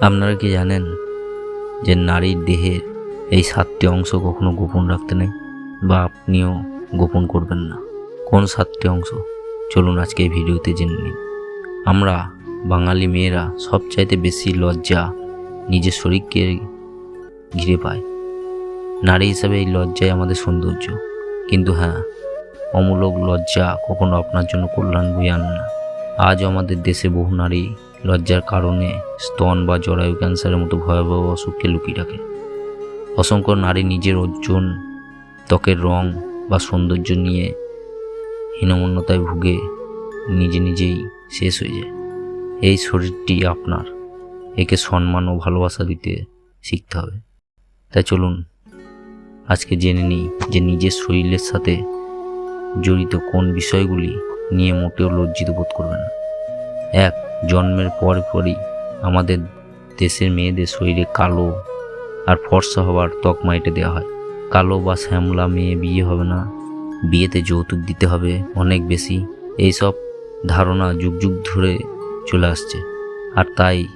আপনারা কি জানেন যে নারীর দেহের এই সাতটি অংশ কখনো গোপন রাখতে নেই? বা আপনিও গোপন করবেন না? কোন সাতটি অংশ? চলুন আজকে এই ভিডিওতে জেনে নিন আমরা বাঙালি মেয়েরা সবচাইতে বেশি লজ্জা নিজের শরীরকে ঘিরে পায়। নারী হিসাবে এই লজ্জাই আমাদের সৌন্দর্য। কিন্তু হ্যাঁ অমূলক লজ্জা কখনো আপনার জন্য কল্যাণ বয়ে আনে না। আজও আমাদের দেশে বহু নারী লজ্জার কারণে স্তন বা জরায়ু ক্যান্সারের মতো ভয়াবহ অসুখকে লুকিয়ে রাখে। অসংখ্য নারী নিজের ওজন ত্বকের রং বা সৌন্দর্য নিয়ে হীনমন্যতায় ভুগে নিজে নিজেই শেষ হয়ে যায়। এই শরীরটি আপনার। একে সম্মান ও ভালোবাসা দিতে শিখতে হবে। তাই চলুন, আজকে জেনে নিই যে নিজের শরীরের সাথে জড়িত কোন বিষয়গুলি নিয়ে মোটেও লজ্জিত বোধ করবে না। এক জন্মের পর পরই আমাদের দেশের মেয়েদের শরীরে কালো আর ফর্সা হওয়ার তকমা এঁটে দেওয়া হয়। কালো বা শ্যামলা মেয়ে বিয়ে হবে না। বিয়েতে যৌতুক দিতে হবে অনেক বেশি। এইসব ধারণা যুগ যুগ ধরে চলে আসছে। আর তাই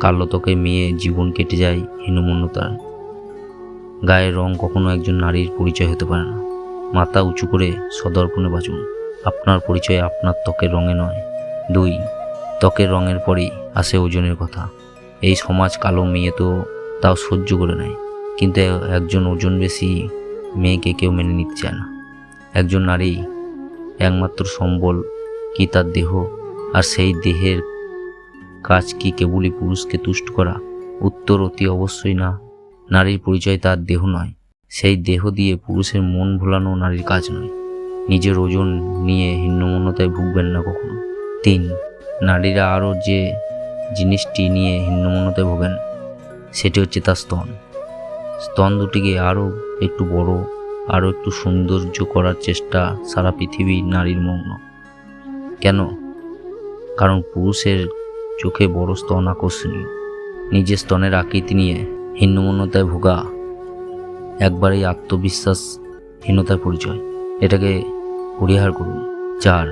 কালো ত্বকে মেয়ে জীবন কেটে যায় হীনমন্যতার। গায়ের রং কখনো একজন নারীর পরিচয় হতে পারে না। মাথা উঁচু করে সদর্পণে বাঁচুন। আপনার পরিচয় আপনার ত্বকের রঙে নয়। দুই ত্বকের রঙের পরেই আসে ওজনের কথা। এই সমাজ কালো মেয়ে তো তাও সহ্য করে নেয়। কিন্তু একজন ওজন বেশি মেয়েকে কেউ মেনে নিতে চায় না। একজন নারী একমাত্র সম্বল কি তার দেহ? আর সেই দেহের কাজ কি কেবলই পুরুষকে তুষ্ট করা? উত্তর অতি অবশ্যই না। নারীর পরিচয় তার দেহ নয়। সেই দেহ দিয়ে পুরুষের মন ভোলানো নারীর কাজ নয়। নিজের ওজন নিয়ে হীনমন্যতায় ভুগবেন না কখনো। তিন নারীরা আরও যে জিনিসটি নিয়ে হীনমন্যতায় ভোগেন, সেটি হচ্ছে তার স্তন। স্তন দুটিকে আরও একটু বড়, আরও একটু সৌন্দর্য করার চেষ্টা সারা পৃথিবী নারীর মগ্ন। কেন? কারণ পুরুষের চোখে বড় স্তন আকর্ষণীয়। নিজের স্তনের আকৃতি নিয়ে হীনমন্যতায় ভোগা একবারেই আত্মবিশ্বাসহীনতার পরিচয়। এটাকে পরিহার করুন চার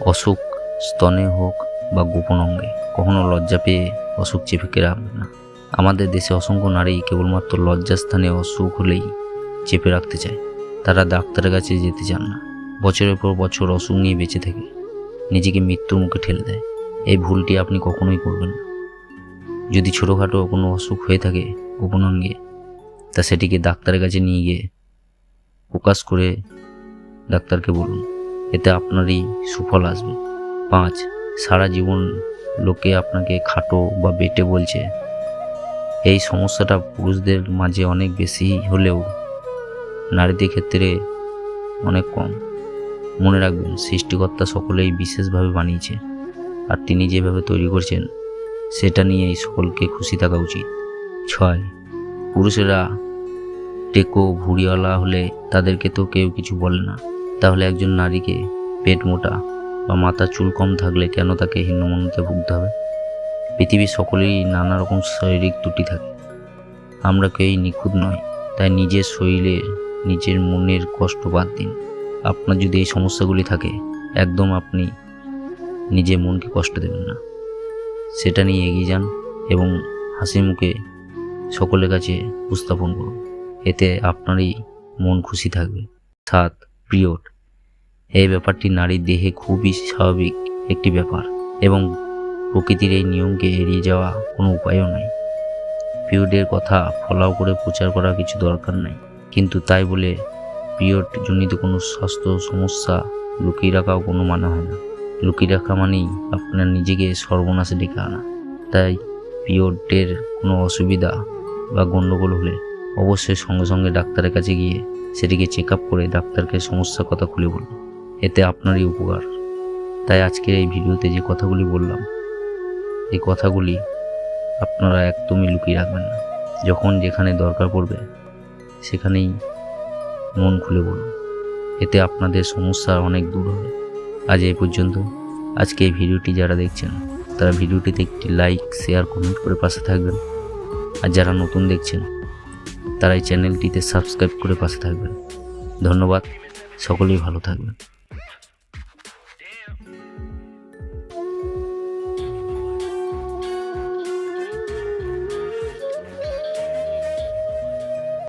অসুখ স্তনে হোক বা গোপন অঙ্গে, কখনো লজ্জা পেয়ে অসুখ চেপে রাখবে না। আমাদের দেশে অসংখ্য নারী কেবলমাত্র লজ্জাস্থানে অসুখ হলেই চেপে রাখতে চায়। তারা ডাক্তারের কাছে যেতে চান না। বছরের পর বছর অসুখ নিয়ে বেঁচে থাকে। নিজেকে মৃত্যুর মুখে ঠেলে দেয়। এই ভুলটি আপনি কখনোই করবেন না। যদি ছোটোখাটো কোনো অসুখ হয়ে থাকে গোপন অঙ্গে, তা সেটিকে ডাক্তারের কাছে নিয়ে গিয়ে প্রকাশ করে ডাক্তারকে বলুন। এতে আপনারই সুফল আসবে। পাঁচ। সারা জীবন লোকে আপনাকে খাটো বা বেটে বলছে। এই সমস্যাটা পুরুষদের মাঝে অনেক বেশি হলেও নারীদের ক্ষেত্রে অনেক কম। মনে রাখবেন, সৃষ্টিকর্তা সকলেই বিশেষভাবে বানিয়েছে। আর তিনি যেভাবে তৈরি করছেন, সেটা নিয়ে এই সকলকে খুশি থাকা উচিত। ছয়। পুরুষেরা টেকো ভুড়িওয়ালা হলে তাদেরকে তো কেউ কিছু বলে না। তাহলে একজন নারীকে পেট মোটা বা মাথা চুল কম থাকলে কেন তাকে হীনমন্যতায় ভুগতে হবে? পৃথিবীর সকলেই নানা রকম শারীরিক ত্রুটি থাকে। আমরা কেউই নিখুঁত নয় তাই নিজের শরীরে, নিজের মনের কষ্ট বাদ দিন। আপনার যদি এই সমস্যাগুলি থাকে, একদম আপনি নিজের মনকে কষ্ট দেবেন না। সেটা নিয়ে এগিয়ে যান এবং হাসি মুখে সকলের কাছে উপস্থাপন করুন। এতে আপনারই মন খুশি থাকবে। সাত, পিরিয়ড। এই ব্যাপারটি নারীর দেহে খুবই স্বাভাবিক একটি ব্যাপার এবং প্রকৃতির এই নিয়মকে এড়িয়ে যাওয়া কোনো উপায়ও নাই। পিরিয়ডের কথা ফলাও করে প্রচার করা কিছু দরকার নাই। কিন্তু তাই বলে পিরিয়ড জনিত কোনো স্বাস্থ্য সমস্যা লুকিয়ে রাখাও কোনো মানে হয় না। লুকিয়ে রাখা মানেই আপনার নিজেকে সর্বনাশে ডেকে আনা। তাই পিরিয়ডের কোনো অসুবিধা বা গণ্ডগোল হলে অবশ্যই সঙ্গে সঙ্গে ডাক্তারের কাছে গিয়ে সেটিকে চেক আপ করে ডাক্তারকে সমস্যার কথা খুলে বলুন। এতে আপনারই উপকার। তাই আজকের এই ভিডিওতে যে কথাগুলি বললাম, এই কথাগুলি আপনারা একদমই লুকিয়ে রাখবেন না। যখন যেখানে দরকার পড়বে, সেখানেই মন খুলে বলুন। এতে আপনাদের সমস্যা অনেক দূর হবে। আজ এই পর্যন্ত। আজকে এই ভিডিওটি যারা দেখছেন, তারা ভিডিওটিতে একটি লাইক, শেয়ার, কমেন্ট করে পাশে থাকবেন। আর যারা নতুন দেখছেন, তারা এই চ্যানেলটিতে সাবস্ক্রাইব করে পাশে থাকবেন। ধন্যবাদ। সকলেই ভালো থাকবেন।